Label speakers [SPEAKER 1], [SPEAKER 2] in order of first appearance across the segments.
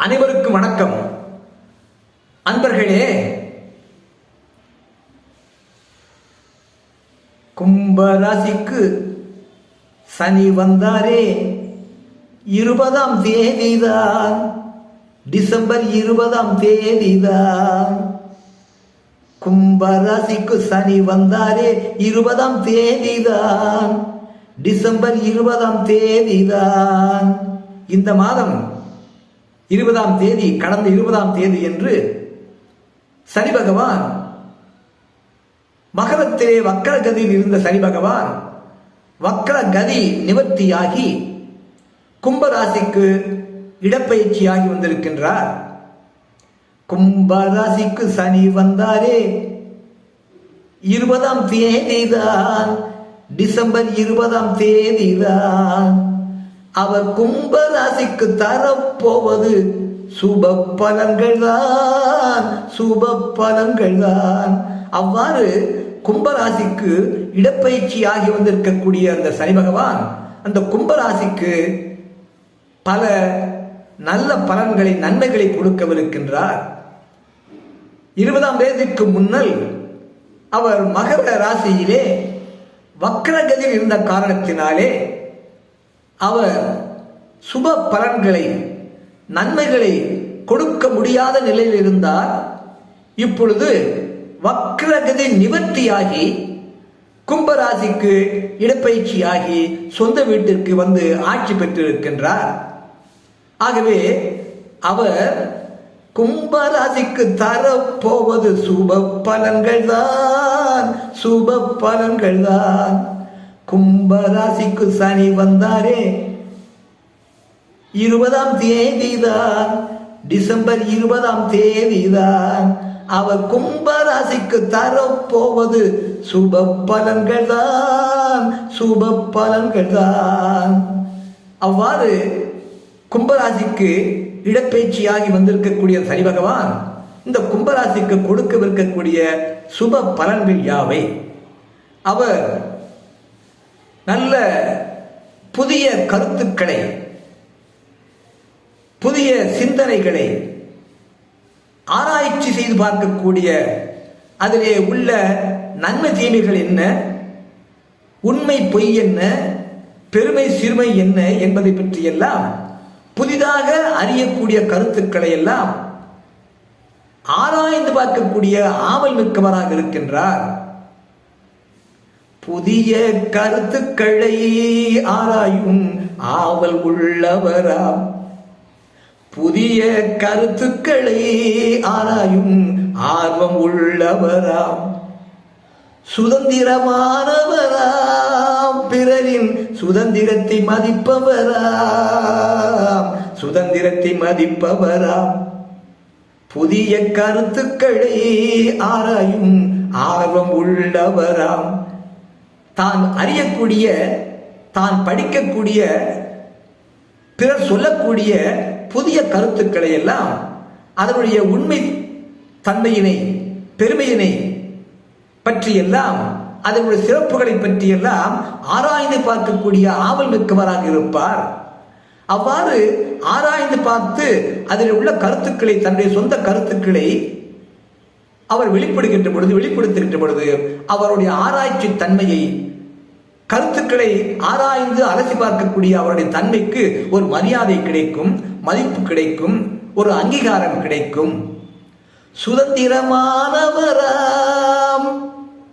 [SPEAKER 1] அனைவருக்கும் வணக்கம். அன்பர்களே கும்பராசிக்கு சனி வந்தாரே. இருபதாம் தேதிதான். டிசம்பர் இருபதாம் தேதிதான். கும்பராசிக்கு சனி வந்தாரே இருபதாம் தேதிதான். டிசம்பர் இருபதாம் தேதிதான். இந்த மாதம் இருபதாம் தேதி கடந்த இருபதாம் தேதி என்று சனி பகவான் மகரத்திலே வக்கர கதியில் இருந்த சனி பகவான் வக்கர கதி நிவர்த்தியாகி கும்பராசிக்கு இடப்பயிற்சியாகி வந்திருக்கின்றார். கும்பராசிக்கு சனி வந்தாரே. இருபதாம் தேதிதான் டிசம்பர் இருபதாம் தேதிதான். அவர் கும்பராசிக்கு தரப்போவது சுப பலன்கள் தான் சுப பலன்கள் தான் அவ்வாறு கும்பராசிக்கு இடப்பயிற்சி ஆகி வந்திருக்கக்கூடிய அந்த சனி பகவான் அந்த கும்பராசிக்கு பல நல்ல பலன்களை நன்மைகளை கொடுக்கவிருக்கின்றார். இருபதாம் தேதிக்கு முன்னல் அவர் மகர ராசியிலே வக்ரகதியில் இருந்த காரணத்தினாலே அவர் சுப பலன்களை நன்மைகளை கொடுக்க முடியாத நிலையில் இருந்தார். இப்பொழுது வக்ரகதி நிவர்த்தியாகி கும்பராசிக்கு இடப்பயிற்சியாகி சொந்த வீட்டிற்கு வந்து ஆட்சி பெற்றிருக்கின்றார். ஆகவே அவர் கும்பராசிக்கு தரப்போவது சுப பலன்கள் தான் சுப பலன்கள் தான் கும்பராசிக்கு சனி வந்தாரே. இருபதாம் தேதிதான் டிசம்பர் இருபதாம் தேதிதான். அவர் கும்பராசிக்கு தரப்போவது சுப பலன்கள் தான் சுப பலன்கள் தான் அவ்வாறு கும்பராசிக்கு இடப்பெயர்ச்சியாகி வந்திருக்கக்கூடிய சனி பகவான் இந்த கும்பராசிக்கு கொடுக்கவிருக்கக்கூடிய சுப பலன்கள் யாவை? அவர் நல்ல புதிய கருத்துக்களை புதிய சிந்தனைகளை ஆராய்ச்சி செய்து பார்க்கக்கூடிய அதிலே உள்ள நன்மை தீமைகள் என்ன? உண்மை பொய் என்ன? பெருமை சிறுமை என்ன என்பதை பற்றியெல்லாம் புதிதாக அறியக்கூடிய கருத்துக்களை எல்லாம் ஆராய்ந்து பார்க்கக்கூடிய ஆவல் மிக்கவராக இருக்கின்றார். புதிய கருத்துக்களை ஆராயும் ஆவல் உள்ளவராம் புதிய கருத்துக்களை ஆராயும் ஆர்வம் உள்ளவராம் சுதந்திரமானவராம் பிறரின் சுதந்திரத்தை மதிப்பவராம் சுதந்திரத்தை மதிப்பவராம் புதிய கருத்துக்களை ஆராயும் ஆர்வம் உள்ளவராம் தான் அறியக்கூடிய தான் படிக்கக்கூடிய பிறர் சொல்லக்கூடிய புதிய கருத்துக்களை எல்லாம் அதனுடைய உண்மை தன்மையினை பெருமையினை பற்றியெல்லாம் அதனுடைய சிறப்புகளை பற்றியெல்லாம் ஆராய்ந்து பார்க்கக்கூடிய ஆவல் மிக்கவராக இருப்பார். அவ்வாறு ஆராய்ந்து பார்த்து அதில் உள்ள கருத்துக்களை தன்னுடைய சொந்த கருத்துக்களை அவர் வெளிப்படுகின்ற பொழுது வெளிப்படுத்துகின்ற பொழுது அவருடைய ஆராய்ச்சி தன்மையை கருத்துக்களை ஆராய்ந்து அலசி பார்க்கக்கூடிய அவருடைய தன்மைக்கு ஒரு மரியாதை கிடைக்கும் மதிப்பு கிடைக்கும் ஒரு அங்கீகாரம் கிடைக்கும். சுதந்திரமானவராம்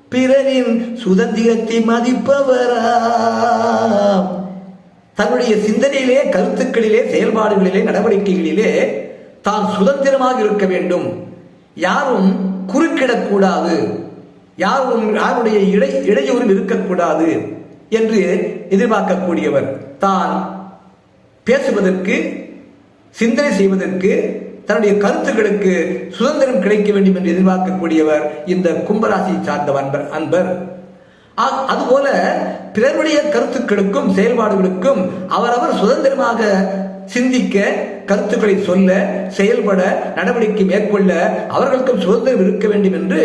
[SPEAKER 1] பிறரின் சுதந்திரத்தை மதிப்பவராம். தன்னுடைய சிந்தனையிலே கருத்துக்களிலே செயல்பாடுகளிலே நடவடிக்கைகளிலே தான் சுதந்திரமாக இருக்க வேண்டும். யாரும் குறுக்கிடக்கூடாது. யாரும் யாருடைய இடை இடையூறும் இருக்கக்கூடாது. என்று எதிர்பார்க்கக்கூடியவர். தான் பேசுவதற்கு சிந்தனை செய்வதற்கு தன்னுடைய கருத்துக்களுக்கு சுதந்திரம் கிடைக்க வேண்டும் என்று எதிர்பார்க்கக்கூடியவர் இந்த கும்பராசியை சார்ந்த அன்பர் அன்பர். அதுபோல பிறருடைய கருத்துக்களுக்கும் செயல்பாடுகளுக்கும் அவரவர் சுதந்திரமாக சிந்திக்க கருத்துக்களை சொல்ல செயல்பட நடவடிக்கை மேற்கொள்ள அவர்களுக்கும் சுதந்திரம் இருக்க வேண்டும் என்று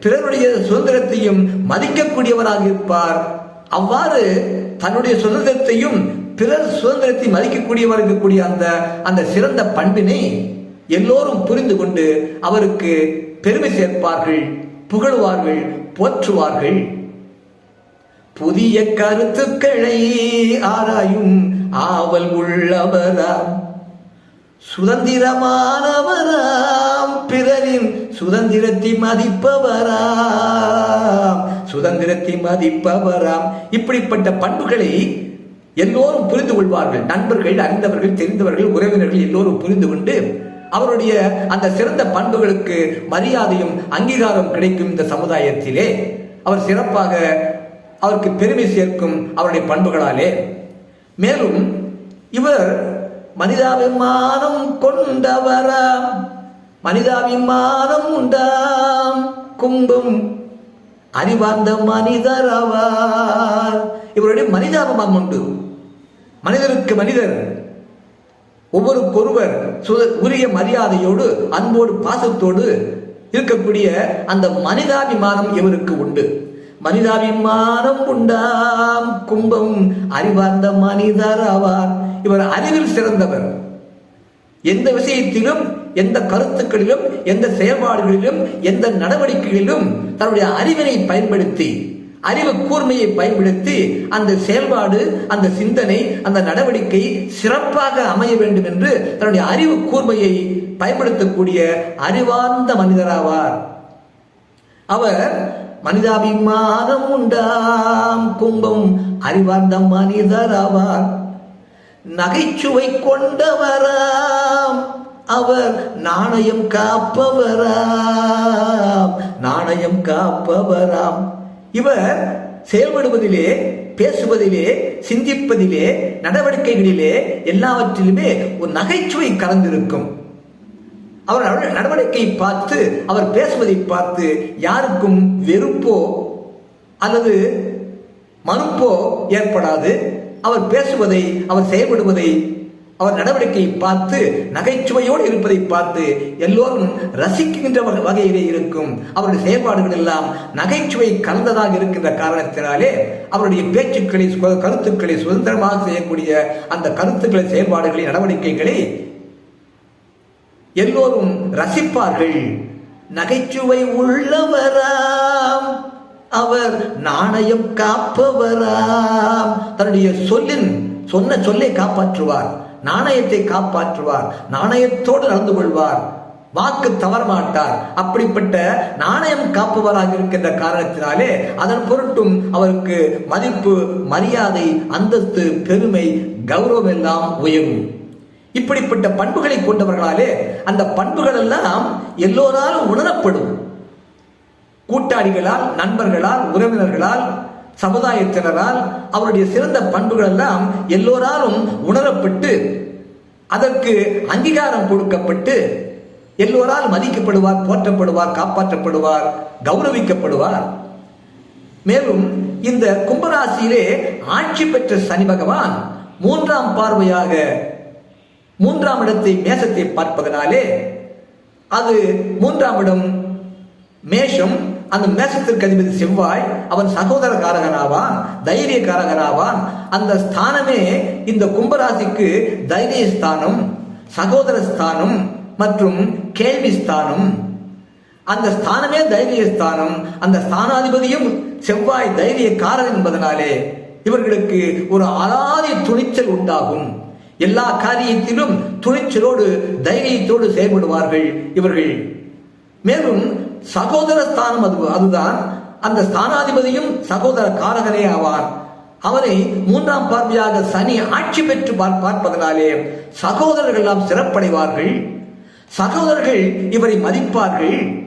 [SPEAKER 1] பிறருடைய சுதந்திரத்தையும் மதிக்கக்கூடியவராக இருப்பார் அவ்வாறு தன்னுடைய சுதந்திரத்தையும் பிறர் சுதந்திரத்தை மதிக்கக்கூடியவர் இருக்கக்கூடிய அந்த அந்த சிறந்த பண்பினை எல்லோரும் புரிந்து கொண்டு அவருக்கு பெருமை சேர்ப்பார்கள் புகழுவார்கள் போற்றுவார்கள். புதிய கருத்துக்களை ஆராயும் ஆவல் உள்ளவராம். சுதந்திரமானவராம். பிறரின் சுதந்திரத்தை மதிப்பவராம். சுதந்திரத்தை மதிப்பவராம். இப்படிப்பட்ட பண்புகளை எல்லோரும் புரிந்து கொள்வார்கள். நண்பர்கள் அறிந்தவர்கள் தெரிந்தவர்கள் உறவினர்கள் எல்லோரும் புரிந்து கொண்டு அவருடைய அந்த சிறந்த பண்புகளுக்கு மரியாதையும் அங்கீகாரம் கிடைக்கும் இந்த சமுதாயத்திலே. அவர் சிறப்பாக அவருக்கு பெருமை சேர்க்கும் அவருடைய பண்புகளாலே. மேலும் இவர் மனிதாபிமானம் கொண்டவராம். மனிதாபிமானம் உண்டாம். கும்பும் அறிவார்ந்த மனிதர் ஆவார். இவருடைய மனிதாபிமானம் உண்டு. மனிதருக்கு மனிதர். ஒவ்வொருக்கொருவர் சுத- உரிய மரியாதையோடு அன்போடு பாசத்தோடு இருக்கக்கூடிய அந்த மனிதாபிமானம் இவருக்கு உண்டு. மனிதாபிமானம் உண்டாம். கும்பம் அறிவார்ந்த மனிதர் ஆவார். இவர் அறிவில் சிறந்தவர். எந்த விஷயத்திலும் எந்த கருத்துக்களிலும் எந்த செயல்பாடுகளிலும் எந்த நடவடிக்கைகளிலும் தன்னுடைய அறிவினை பயன்படுத்தி அறிவு கூர்மையை பயன்படுத்தி அந்த செயல்பாடு அந்த சிந்தனை அந்த நடவடிக்கை சிறப்பாக அமைய வேண்டும் என்று தன்னுடைய அறிவு கூர்மையை பயன்படுத்தக்கூடிய அறிவார்ந்த மனிதராவார். அவர் மனிதாபிமானம் உண்டாம் கும்பம் அறிவார்ந்த மனிதராவார். நகைச்சுவை கொண்டவராம். அவர் நாணயம் காப்பவராம். நாணயம் காப்பவராம். இவர் செயல்படுவதிலே பேசுவதிலே சிந்திப்பதிலே நடவடிக்கைகளிலே எல்லாவற்றிலுமே ஒரு நகைச்சுவை கலந்திருக்கும். அவர் நடவடிக்கை பார்த்து அவர் பேசுவதை பார்த்து யாருக்கும் வெறுப்போ அல்லது மறுப்போ ஏற்படாது. அவர் பேசுவதை அவர் செயல்படுவதை அவர் நடவடிக்கையை பார்த்து நகைச்சுவையோடு இருப்பதை பார்த்து எல்லோரும் ரசிக்கின்ற வகையிலே இருக்கும். அவருடைய செயல்பாடுகள் எல்லாம் நகைச்சுவை கலந்ததாக இருக்கின்ற காரணத்தினாலே அவருடைய பேச்சுக்களை கருத்துக்களை சுதந்திரமாக செய்யக்கூடிய அந்த கருத்துக்களை செயல்பாடுகளை நடவடிக்கைகளை எல்லோரும் ரசிப்பார்கள். நகைச்சுவை உள்ளவராம். அவர் நாணயம் காப்பவராம். தன்னுடைய சொல்லின் சொன்ன சொல்லை காப்பாற்றுவார். நாணயத்தை காப்பாற்றுவார் நாணயத்தோடு நடந்து கொள்வார் வாக்கு தவற மாட்டார். அப்படிப்பட்ட நாணயம் காப்பவராக இருக்கின்ற காரணத்தினாலே அதன் பொருட்டும் அவருக்கு மதிப்பு மரியாதை அந்தஸ்து பெருமை கௌரவம் எல்லாம் உயரும். இப்படிப்பட்ட பண்புகளை கொண்டவர்களாலே அந்த பண்புகள் எல்லாம் எல்லோராலும் உணரப்படும். கூட்டாளிகளால் நண்பர்களால் உறவினர்களால் சமுதாயத்தினரால் அவருடைய சிறந்த பண்புகள் எல்லாம் எல்லோராலும் உணரப்பட்டு அதற்கு அங்கீகாரம் கொடுக்கப்பட்டு எல்லோரால் மதிக்கப்படுவார் போற்றப்படுவார் காப்பாற்றப்படுவார் கௌரவிக்கப்படுவார். மேலும் இந்த கும்பராசியிலே ஆட்சி பெற்ற சனி பகவான் மூன்றாம் பார்வையாக மூன்றாம் இடத்தை மேசத்தை பார்ப்பதனாலே அது மூன்றாம் இடம் மேஷம் அந்த மேசத்திற்கு அதிபதி செவ்வாய் அவன் சகோதர காரகனாவான் தைரிய காரகனாவான் அந்த ஸ்தானமே இந்த கும்பராசிக்கு தைரிய ஸ்தானம் சகோதர ஸ்தானம் மற்றும் கேள்வி ஸ்தானம். அந்த ஸ்தானமே தைரிய ஸ்தானம். அந்த ஸ்தானாதிபதியும் செவ்வாய் தைரிய என்பதனாலே இவர்களுக்கு ஒரு அலாதி துணிச்சல் உண்டாகும். எல்லா காரியத்திலும் துணிச்சலோடு தைரியத்தோடு செயல்படுவார்கள் இவர்கள். மேலும் சகோதர ஸ்தானம் அது அதுதான் அந்த ஸ்தானாதிபதியும் சகோதர காரகனே ஆவார். அவரை மூன்றாம் பார்வையாக சனி ஆட்சி பெற்று பார்- பார்ப்பதனாலே சகோதரர்கள் எல்லாம் சிறப்படைவார்கள். சகோதரர்கள் இவரை மதிப்பார்கள்.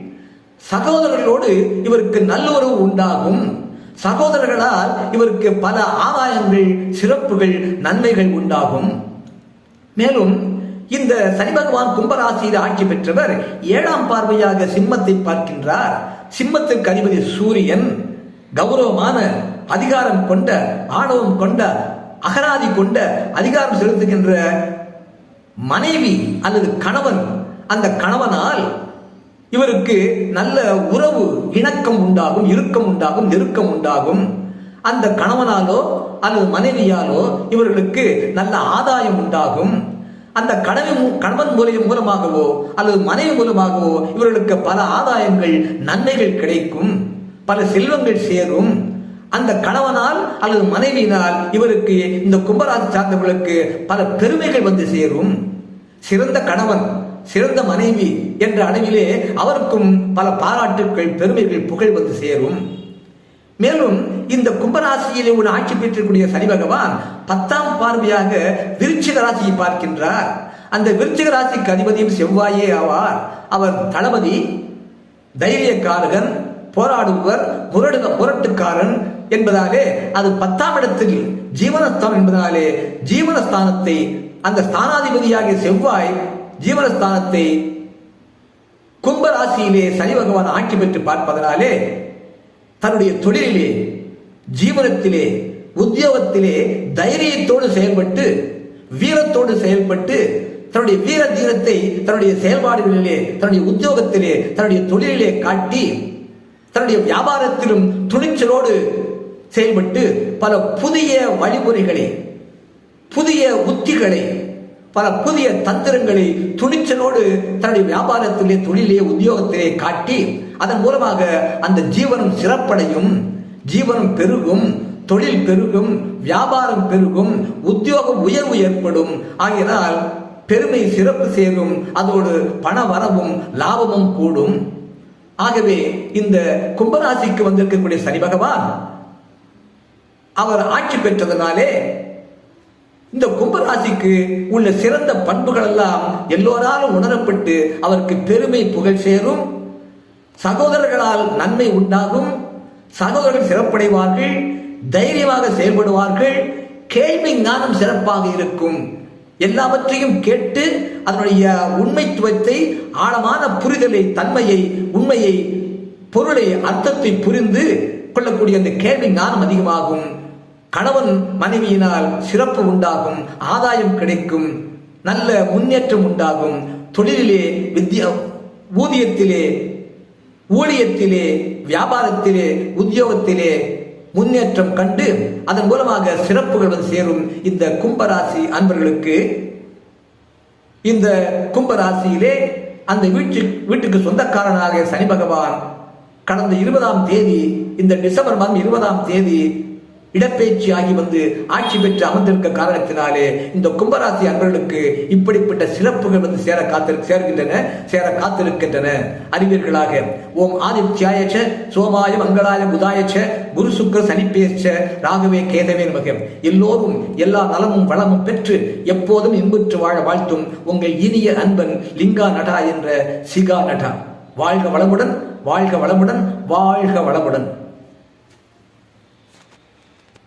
[SPEAKER 1] சகோதரர்களோடு இவருக்கு நல்லுறவு உண்டாகும். சகோதரர்களால் இவருக்கு பல ஆதாயங்கள் சிறப்புகள் நன்மைகள் உண்டாகும். மேலும் இந்த சனி பகவான் கும்பராசியில் ஆட்சி பெற்றவர் ஏழாம் பார்வையாக சிம்மத்தை பார்க்கின்றார். சிம்மத்திற்கு அதிபதி சூரியன் கௌரவமான அதிகாரம் கொண்ட ஆணவம் கொண்ட அகராதி கொண்ட அதிகாரம் செலுத்துகின்ற மனைவி அல்லது கணவன். அந்த கணவனால் இவருக்கு நல்ல உறவு இணக்கம் உண்டாகும் இறுக்கம் உண்டாகும் நெருக்கம் உண்டாகும். அந்த கணவனாலோ அல்லது மனைவியாலோ இவர்களுக்கு நல்ல ஆதாயம் உண்டாகும். அந்த கணவன் கணவன் மூலியம் மூலமாகவோ அல்லது மனைவி மூலமாகவோ இவர்களுக்கு பல ஆதாயங்கள் நன்மைகள் கிடைக்கும். பல செல்வங்கள் சேரும். அந்த கணவனால் அல்லது மனைவியினால் இவருக்கு இந்த கும்பராசி சார்ந்தவர்களுக்கு பல பெருமைகள் வந்து சேரும். சிறந்த கணவன் சிறந்த மனைவி என்ற அளவிலே அவருக்கும் பல பாராட்டுக்கள் பெருமைகள் புகழ் வந்து சேரும். மேலும் இந்த கும்பராசியிலே ஒரு ஆட்சி பெற்றக்கூடிய சனி பகவான் பத்தாம் பார்வையாக விருச்சிக ராசியை பார்க்கின்றார். அந்த விருச்சிக ராசிக்கு அதிபதியும் செவ்வாயே ஆவார். அவர் தளபதி தைரியக்காரகன் போராடுபவர் முரடு முரட்டுக்காரன் என்பதாலே அது பத்தாம் இடத்தில் ஜீவனஸ்தானம் என்பதாலே ஜீவனஸ்தானத்தை அந்த ஸ்தானாதிபதியாகிய செவ்வாய் ஜீவனஸ்தானத்தை கும்பராசியிலே சனி பகவான் ஆட்சி பெற்று பார்ப்பதனாலே தன்னுடைய தொழிலிலே ஜீவனத்திலே உத்தியோகத்திலே தைரியத்தோடு செயல்பட்டு வீரத்தோடு செயல்பட்டு தன்னுடைய வீர தீரத்தை தன்னுடைய செயல்பாடுகளிலே தன்னுடைய உத்தியோகத்திலே தன்னுடைய தொழிலிலே காட்டி தன்னுடைய வியாபாரத்திலும் துணிச்சலோடு செயல்பட்டு பல புதிய வழிமுறைகளை புதிய உத்திகளை பல புதிய தந்திரங்களை துணிச்சலோடு தன்னுடைய வியாபாரத்திலே தொழிலே உத்தியோகத்திலே காட்டி அதன் மூலமாக அந்த ஜீவனம் சிறப்படையும் ஜீவனம் பெருகும் தொழில் பெருகும் வியாபாரம் பெருகும் உத்தியோக உயர்வு ஏற்படும். ஆகையினால் பெருமை சிறப்பு சேரும் அதோடு பண வரவும் லாபமும் கூடும். ஆகவே இந்த கும்பராசிக்கு வந்திருக்கக்கூடிய சனி பகவான் அவர் ஆட்சி பெற்றதனாலே இந்த கும்பராசிக்கு உள்ள சிறந்த பண்புகள் எல்லாம் எல்லோராலும் உணரப்பட்டு அவருக்கு பெருமை புகழ் சேரும். சகோதரர்களால் நன்மை உண்டாகும். சகோதரர்கள் சிறப்படைவார்கள். தைரியமாக செயல்படுவார்கள். கேள்வி ஞானம் சிறப்பாக இருக்கும். எல்லாவற்றையும் கேட்டு அதனுடைய உண்மைத்துவத்தை ஆழமான புரிதலை தன்மையை உண்மையை பொருளை அர்த்தத்தை புரிந்து கொள்ளக்கூடிய அந்த கேள்வி ஞானம் அதிகமாகும். கணவன் மனைவியினால் சிறப்பு உண்டாகும். ஆதாயம் கிடைக்கும். நல்ல முன்னேற்றம் உண்டாகும். தொழிலிலே வித்யா ஊதியத்திலே ஊழியத்திலே வியாபாரத்திலே உத்தியோகத்திலே முன்னேற்றம் கண்டு அதன் மூலமாக சிறப்புகள் வந்து சேரும். இந்த கும்பராசி அன்பர்களுக்கு இந்த கும்பராசியிலே அந்த வீட்டு வீட்டுக்கு சொந்தக்காரனாக சனி பகவான் கடந்த இருபதாம் தேதி இந்த டிசம்பர் மாதம் இருபதாம் தேதி இடப்பெயர்ச்சி ஆகி வந்து ஆட்சி பெற்று அமர்ந்திருக்க காரணத்தினாலே இந்த கும்பராசி அன்பர்களுக்கு இப்படிப்பட்ட சிறப்புகள் வந்து சேர காத்திரு சேர்கின்றன சேர காத்திருக்கின்றன. அறிவீர்களாக ஓம் ஆதித்யாயச்ச சோமாய மங்களாய புதாயச்ச குரு சுக்கர சனிப்பேச்ச ராகவே கேதவே நமக. எல்லோரும் எல்லா நலமும் வளமும் பெற்று எப்போதும் இன்புற்று வாழ வாழ்த்தும் உங்கள் இனிய அன்பன் லிங்கா நடா என்ற சிகா நடா வாழ்க வளமுடன் வாழ்க வளமுடன் வாழ்க வளமுடன்.